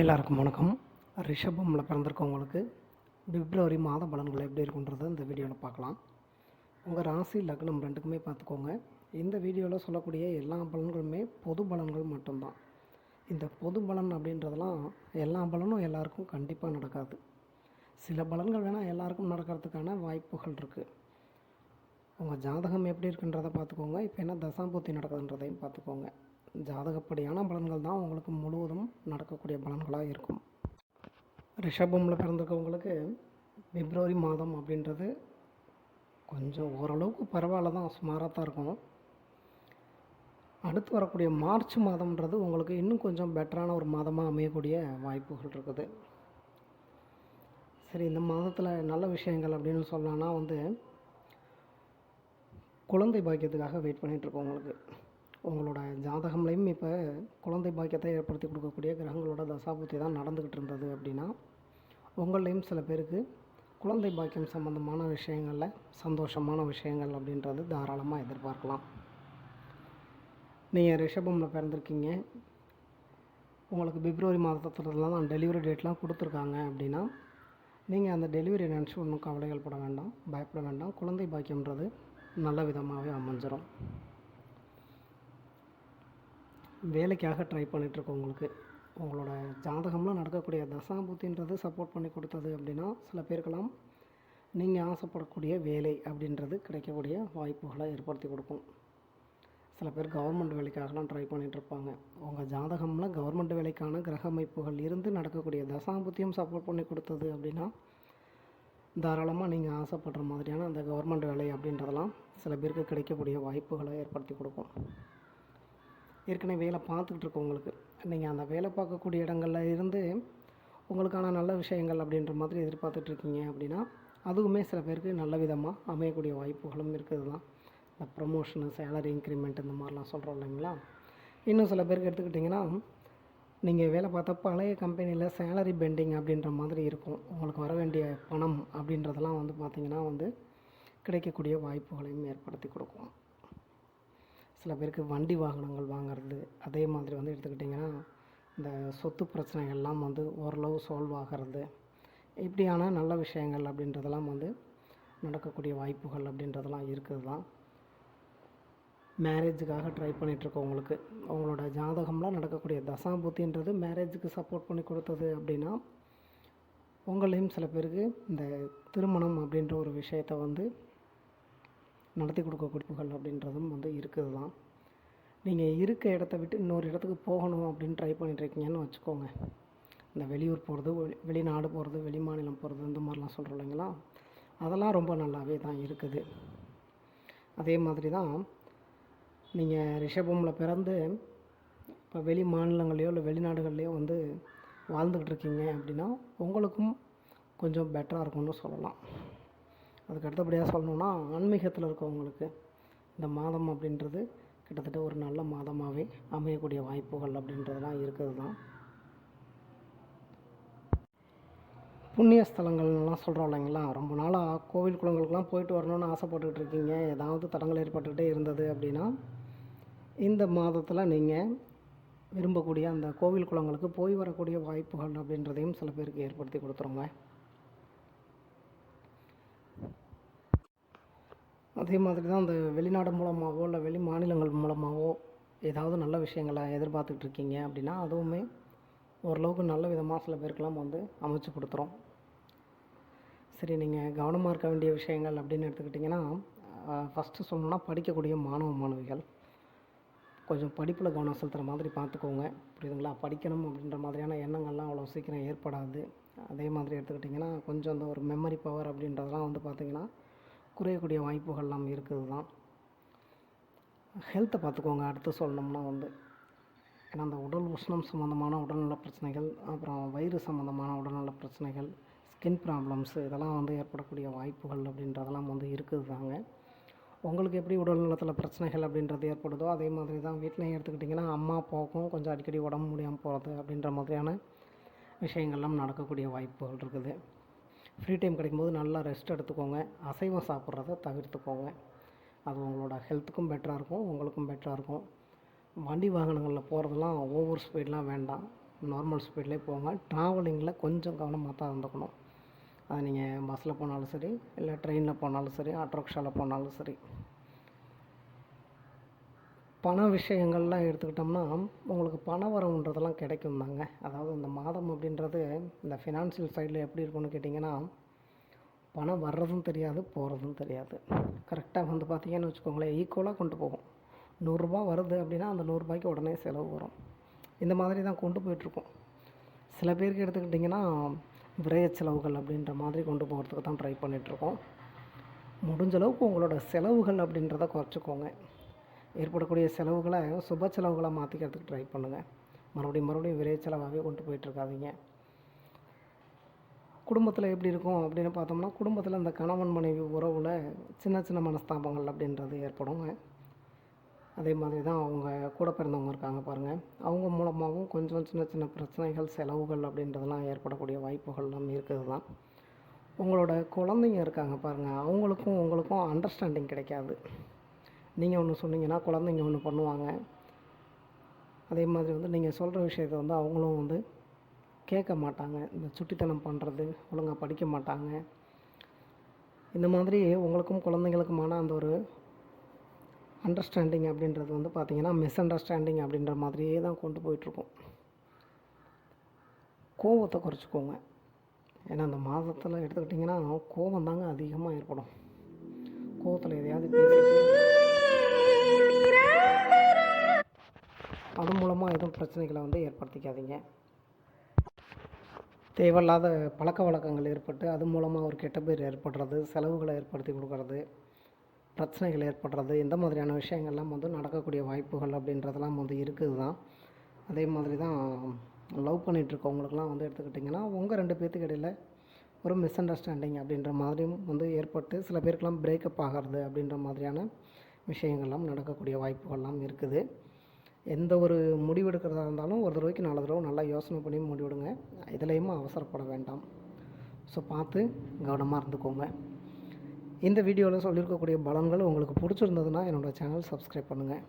எல்லாருக்கும் வணக்கம். ரிஷபமில் பிறந்திருக்கவங்களுக்கு பிப்ரவரி மாத பலன்கள் எப்படி இருக்குன்றதை இந்த வீடியோவில் பார்க்கலாம். உங்கள் ராசி லக்னம் ரெண்டுக்குமே பார்த்துக்கோங்க. இந்த வீடியோவில் சொல்லக்கூடிய எல்லா பலன்களுமே பொது பலன்கள் மட்டும்தான். இந்த பொது பலன் அப்படின்றதெல்லாம் எல்லா பலனும் எல்லாருக்கும் கண்டிப்பாக நடக்காது. சில பலன்கள் வேணால் எல்லாருக்கும் நடக்கிறதுக்கான வாய்ப்புகள் இருக்குது உங்கள் ஜாதகம் எப்படி இருக்குன்றதை பார்த்துக்கோங்க. இப்போ என்ன தசாம்பூர்த்தி நடக்குதுன்றதையும் பார்த்துக்கோங்க. ஜாதகப்படியான பலன்கள் தான் உங்களுக்கு முழுவதும் நடக்கக்கூடிய பலன்களாக இருக்கும். ரிஷபமில் பிறந்திருக்கவங்களுக்கு பிப்ரவரி மாதம் அப்படின்றது கொஞ்சம் ஓரளவுக்கு பரவாயில்ல தான் சுமாராக தான் இருக்கும். அடுத்து வரக்கூடிய மார்ச் மாதம்ன்றது உங்களுக்கு இன்னும் கொஞ்சம் பெட்டரான ஒரு மாதமாக அமையக்கூடிய வாய்ப்புகள் இருக்குது. சரி இந்த மாதத்தில் நல்ல விஷயங்கள் அப்படின்னு சொல்லலாம்னா வந்து குழந்தை பாக்கியத்துக்காக வெயிட் பண்ணிகிட்ருக்கோம் உங்களுக்கு. உங்களோட ஜாதகம்லையும் இப்போ குழந்தை பாக்கியத்தை ஏற்படுத்தி கொடுக்கக்கூடிய கிரகங்களோட தசாபுத்தி தான் நடந்துக்கிட்டு இருந்தது அப்படின்னா உங்களையும் சில பேருக்கு குழந்தை பாக்கியம் சம்மந்தமான விஷயங்களில் சந்தோஷமான விஷயங்கள் அப்படின்றது தாராளமாக எதிர்பார்க்கலாம். நீங்கள் ரிஷபமில் பிறந்திருக்கீங்க. உங்களுக்கு பிப்ரவரி மாதத்துலலாம் தான் டெலிவரி டேட்லாம் கொடுத்துருக்காங்க அப்படின்னா நீங்கள் அந்த டெலிவரி நினச்சி ஒன்றும் கவலைகள் பட வேண்டாம் பயப்பட வேண்டாம். குழந்தை பாக்கியம்ன்றது நல்ல விதமாகவே அமைஞ்சிரும். வேலைக்காக ட்ரை பண்ணிகிட்ருக்கோம் உங்களுக்கு. உங்களோட ஜாதகம்லாம் நடக்கக்கூடிய தசாபூத்தின்றது சப்போர்ட் பண்ணி கொடுத்தது அப்படின்னா சில பேருக்கெல்லாம் நீங்கள் ஆசைப்படக்கூடிய வேலை அப்படின்றது கிடைக்கக்கூடிய வாய்ப்புகளை ஏற்படுத்தி கொடுக்கும். சில பேர் கவர்மெண்ட் வேலைக்காகலாம் ட்ரை பண்ணிகிட்ருப்பாங்க உங்கள் ஜாதகமில் கவர்மெண்ட் வேலைக்கான கிரக அமைப்புகள் இருந்து நடக்கக்கூடிய தசாபுத்தியும் சப்போர்ட் பண்ணி கொடுத்தது அப்படின்னா தாராளமாக நீங்கள் ஆசைப்படுற மாதிரியான அந்த கவர்மெண்ட் வேலை அப்படின்றதெல்லாம் சில பேருக்கு கிடைக்கக்கூடிய வாய்ப்புகளை ஏற்படுத்தி கொடுக்கும். ஏற்கனவே வேலை பார்த்துக்கிட்டு இருக்கவங்களுக்கு நீங்கள் அந்த வேலை பார்க்கக்கூடிய இடங்களில் இருந்து உங்களுக்கான நல்ல விஷயங்கள் அப்படின்ற மாதிரி எதிர்பார்த்துட்ருக்கீங்க அப்படின்னா அதுவுமே சில பேருக்கு நல்ல விதமாக அமையக்கூடிய வாய்ப்புகளும் இருக்குது தான் இந்த ப்ரமோஷனு சேலரி இன்க்ரிமெண்ட் இந்த மாதிரிலாம் சொல்கிறோம் இல்லைங்களா? இன்னும் சில பேருக்கு எடுத்துக்கிட்டிங்கன்னா நீங்கள் வேலை பார்த்த பழைய கம்பெனியில் சேலரி பெண்டிங் அப்படின்ற மாதிரி இருக்கும். உங்களுக்கு வர வேண்டிய பணம் அப்படின்றதெல்லாம் வந்து பார்த்திங்கன்னா வந்து கிடைக்கக்கூடிய வாய்ப்புகளையும் ஏற்படுத்தி கொடுக்கும். சில பேருக்கு வண்டி வாகனங்கள் வாங்குறது அதே மாதிரி வந்து எடுத்துக்கிட்டிங்கன்னா இந்த சொத்து பிரச்சனைகள்லாம் வந்து ஓரளவு சால்வ் ஆகிறது. இப்படியான நல்ல விஷயங்கள் அப்படின்றதெல்லாம் வந்து நடக்கக்கூடிய வாய்ப்புகள் அப்படின்றதெல்லாம் இருக்குது தான் மேரேஜுக்காக ட்ரை பண்ணிகிட்ருக்கவங்களுக்கு அவங்களோட ஜாதகம்லாம் நடக்கக்கூடிய தசாபுத்தின்றது மேரேஜுக்கு சப்போர்ட் பண்ணி கொடுத்தது அப்படின்னா உங்களையும் சில பேருக்கு இந்த திருமணம் அப்படின்ற ஒரு விஷயத்தை வந்து நடத்தி கொடுக்க குறிப்புகள் அப்படின்றதும் வந்து இருக்குது தான் நீங்கள் இருக்க இடத்த விட்டு இன்னொரு இடத்துக்கு போகணும் அப்படின்னு ட்ரை பண்ணிட்டுருக்கீங்கன்னு வச்சுக்கோங்க. இந்த வெளியூர் போகிறது வெளிநாடு போகிறது வெளி மாநிலம் போகிறது இந்த மாதிரிலாம் சொல்கிறோம் இல்லைங்களா? அதெல்லாம் ரொம்ப நல்லாவே தான் இருக்குது. அதே மாதிரி தான் நீங்கள் ரிஷபமில் பிறந்து இப்போ வெளி மாநிலங்களையோ இல்லை வெளிநாடுகள்லையோ வந்து வாழ்ந்துக்கிட்டு இருக்கீங்க அப்படின்னா உங்களுக்கும் கொஞ்சம் பெட்டராக இருக்கும்னு சொல்லலாம். அதுக்கு அடுத்தபடியாக சொல்லணுன்னா ஆன்மீகத்தில் இருக்கவங்களுக்கு இந்த மாதம் அப்படின்றது கிட்டத்தட்ட ஒரு நல்ல மாதமாகவே அமையக்கூடிய வாய்ப்புகள் அப்படின்றதெல்லாம் இருக்குது தான் புண்ணிய ஸ்தலங்கள்லாம் சொல்கிறோம் இல்லைங்களா? ரொம்ப நாளாக கோவில் குளங்களுக்கெல்லாம் போயிட்டு வரணும்னு ஆசைப்பட்டுக்கிட்டு இருக்கீங்க. ஏதாவது தடங்கள் ஏற்பட்டுக்கிட்டே இருந்தது அப்படின்னா இந்த மாதத்தில் நீங்கள் விரும்பக்கூடிய அந்த கோவில் குளங்களுக்கு போய் வரக்கூடிய வாய்ப்புகள் அப்படின்றதையும் சில பேருக்கு ஏற்படுத்தி கொடுத்துருங்க. அதே மாதிரி தான் அந்த வெளிநாடு மூலமாகவோ இல்லை வெளி மாநிலங்கள் மூலமாகவோ ஏதாவது நல்ல விஷயங்களை எதிர்பார்த்துட்டு இருக்கீங்க அப்படின்னா அதுவுமே ஓரளவுக்கு நல்ல விதமாக சில பேருக்கெல்லாம் வந்து அமைச்சு கொடுத்துரும். சரி நீங்கள் கவனமாக இருக்க வேண்டிய விஷயங்கள் அப்படின்னு எடுத்துக்கிட்டிங்கன்னா ஃபஸ்ட்டு சொல்லணுன்னா படிக்கக்கூடிய மாணவ மாணவிகள். கொஞ்சம் படிப்பில் கவனம் செலுத்துகிற மாதிரி பார்த்துக்கோங்க. புரியுதுங்களா? படிக்கணும் அப்படின்ற மாதிரியான எண்ணங்கள்லாம் அவ்வளோ சீக்கிரம் ஏற்படாது. அதே மாதிரி எடுத்துக்கிட்டிங்கன்னா கொஞ்சம் அந்த ஒரு மெமரி பவர் அப்படின்றதெல்லாம் வந்து பார்த்திங்கன்னா குறையக்கூடிய வாய்ப்புகள்லாம் இருக்குது தான். ஹெல்த்தை பார்த்துக்கோங்க. அடுத்து சொல்லணும்னா வந்து ஏன்னா அந்த உடல் உஷ்ணம் சம்மந்தமான உடல்நல பிரச்சனைகள் அப்புறம் வயிறு சம்மந்தமான உடல்நல பிரச்சனைகள் ஸ்கின் ப்ராப்ளம்ஸு இதெல்லாம் வந்து ஏற்படக்கூடிய வாய்ப்புகள் அப்படின்றதெல்லாம் வந்து இருக்குது தாங்க. உங்களுக்கு எப்படி உடல் நலத்தில் பிரச்சனைகள் அப்படின்றது ஏற்படுதோ அதே மாதிரி தான் வீட்டிலையும் எடுத்துக்கிட்டிங்கன்னா அம்மா போக்கும் கொஞ்சம் அடிக்கடி உடம்பு முடியாமல் போகிறது அப்படின்ற மாதிரியான விஷயங்கள்லாம் நடக்கக்கூடிய வாய்ப்புகள் இருக்குது. ஃப்ரீ டைம் கிடைக்கும்போது நல்லா ரெஸ்ட் எடுத்துக்கோங்க. அசைவம் சாப்பிட்றத தவிர்த்துக்கோங்க. அது உங்களோட ஹெல்த்துக்கும் பெட்டராக இருக்கும் உங்களுக்கும் பெட்டராக இருக்கும். வண்டி வாகனங்களில் போகிறதெல்லாம் ஓவர் ஸ்பீட்லாம் வேண்டாம். நார்மல் ஸ்பீட்லேயே போங்க. ட்ராவலிங்கில் கொஞ்சம் கவனமாக தான் இருந்துக்கணும். அது நீங்கள் பஸ்ஸில் போனாலும் சரி இல்லை ட்ரெயினில் போனாலும் சரி ஆட்டோ ரிக்ஷாவில் போனாலும் சரி. பண விஷயங்கள்லாம் எடுத்துக்கிட்டோம்னா உங்களுக்கு பண வரவுன்றதெல்லாம் கிடைக்கும் தாங்க. அதாவது இந்த மாதம் அப்படின்றது இந்த ஃபினான்ஷியல் சைடில் எப்படி இருக்கும்னு கேட்டிங்கன்னா பணம் வர்றதும் தெரியாது போகிறதும் தெரியாது. கரெக்டாக வந்து பார்த்தீங்கன்னு வச்சுக்கோங்களேன் ஈக்குவலாக கொண்டு போகும். நூறுரூபா வருது அப்படின்னா அந்த நூறுரூபாய்க்கு உடனே செலவு வரும். இந்த மாதிரி தான் கொண்டு போயிட்டுருக்கோம் சில பேருக்கு எடுத்துக்கிட்டிங்கன்னா விரைய செலவுகள் அப்படின்ற மாதிரி கொண்டு போகிறதுக்கு தான் ட்ரை பண்ணிகிட்ருக்கோம் முடிஞ்சளவுக்கு உங்களோட செலவுகள் அப்படின்றத குறைச்சிக்கோங்க. ஏற்படக்கூடிய செலவுகளை சுப செலவுகளை மாற்றிக்கிறதுக்கு ட்ரை பண்ணுங்கள் மறுபடியும் மறுபடியும் விரை செலவாகவே கொண்டு போயிட்டுருக்காதீங்க குடும்பத்தில் எப்படி இருக்கும் அப்படின்னு பார்த்தோம்னா குடும்பத்தில் இந்த கணவன் மனைவி உறவில் சின்ன சின்ன மனஸ்தாபங்கள் அப்படின்றது ஏற்படுங்க. அதே மாதிரி தான் அவங்க கூட பிறந்தவங்க இருக்காங்க பாருங்கள் அவங்க மூலமாகவும் கொஞ்சம் சின்ன சின்ன பிரச்சனைகள் செலவுகள் அப்படின்றதெல்லாம் ஏற்படக்கூடிய வாய்ப்புகள்லாம் இருக்குது தான். உங்களோட குழந்தைங்க இருக்காங்க பாருங்கள் அவங்களுக்கும் உங்களுக்கும் அண்டர்ஸ்டாண்டிங் கிடைக்காது. நீங்கள் ஒன்று சொன்னீங்கன்னா குழந்தைங்க ஒன்று பண்ணுவாங்க. அதே மாதிரி வந்து நீங்கள் சொல்கிற விஷயத்தை வந்து அவங்களும் வந்து கேட்க மாட்டாங்க. இந்த சுட்டித்தனம் பண்ணுறது ஒழுங்காக படிக்க மாட்டாங்க. இந்த மாதிரி உங்களுக்கும் குழந்தைங்களுக்குமான அந்த ஒரு அண்டர்ஸ்டாண்டிங் அப்படின்றது வந்து பார்த்திங்கன்னா மிஸ் அண்டர்ஸ்டாண்டிங் அப்படின்ற மாதிரியே தான் கொண்டு போயிட்டுருக்கோம். கோவத்தை குறைச்சிக்கோங்க. ஏன்னா அந்த மாதத்தில் எடுத்துக்கிட்டிங்கன்னா கோபம் தாங்க அதிகமாக ஏற்படும். கோவத்தில் எதையாவது பேசிட்டு அது மூலமாக எதுவும் பிரச்சனைகளை வந்து ஏற்படுத்திக்காதீங்க. தேவையில்லாத பழக்க வழக்கங்கள் ஏற்பட்டு அது மூலமாக ஒரு கெட்ட பேர் ஏற்படுறது செலவுகளை ஏற்படுத்தி கொடுக்கறது பிரச்சனைகள் ஏற்படுறது இந்த மாதிரியான விஷயங்கள்லாம் வந்து நடக்கக்கூடிய வாய்ப்புகள் அப்படின்றதெல்லாம் வந்து இருக்குது தான் அதே மாதிரி தான் லவ் பண்ணிகிட்ருக்கவங்களுக்குலாம் வந்து எடுத்துக்கிட்டிங்கன்னா உங்கள் ரெண்டு பேர்த்துக்கு இடையில் ஒரு மிஸ் அண்டர்ஸ்டாண்டிங் அப்படின்ற மாதிரியும் வந்து ஏற்பட்டு சில பேருக்கெல்லாம் பிரேக்கப் ஆகிறது அப்படின்ற மாதிரியான விஷயங்கள்லாம் நடக்கக்கூடிய வாய்ப்புகள்லாம் இருக்குது. எந்த ஒரு முடிவெடுக்கிறதா இருந்தாலும் ஒரு தடவைக்கு நாலு தடவை நல்லா யோசனை பண்ணி முடிவெடுங்க. இதுலேயுமே அவசரப்பட வேண்டாம். ஸோ பார்த்து கவனமாக இருந்துக்கோங்க. இந்த வீடியோவில் சொல்லியிருக்கக்கூடிய பலன்கள் உங்களுக்கு பிடிச்சிருந்ததுன்னா என்னோடய சேனல் சப்ஸ்கிரைப் பண்ணுங்கள்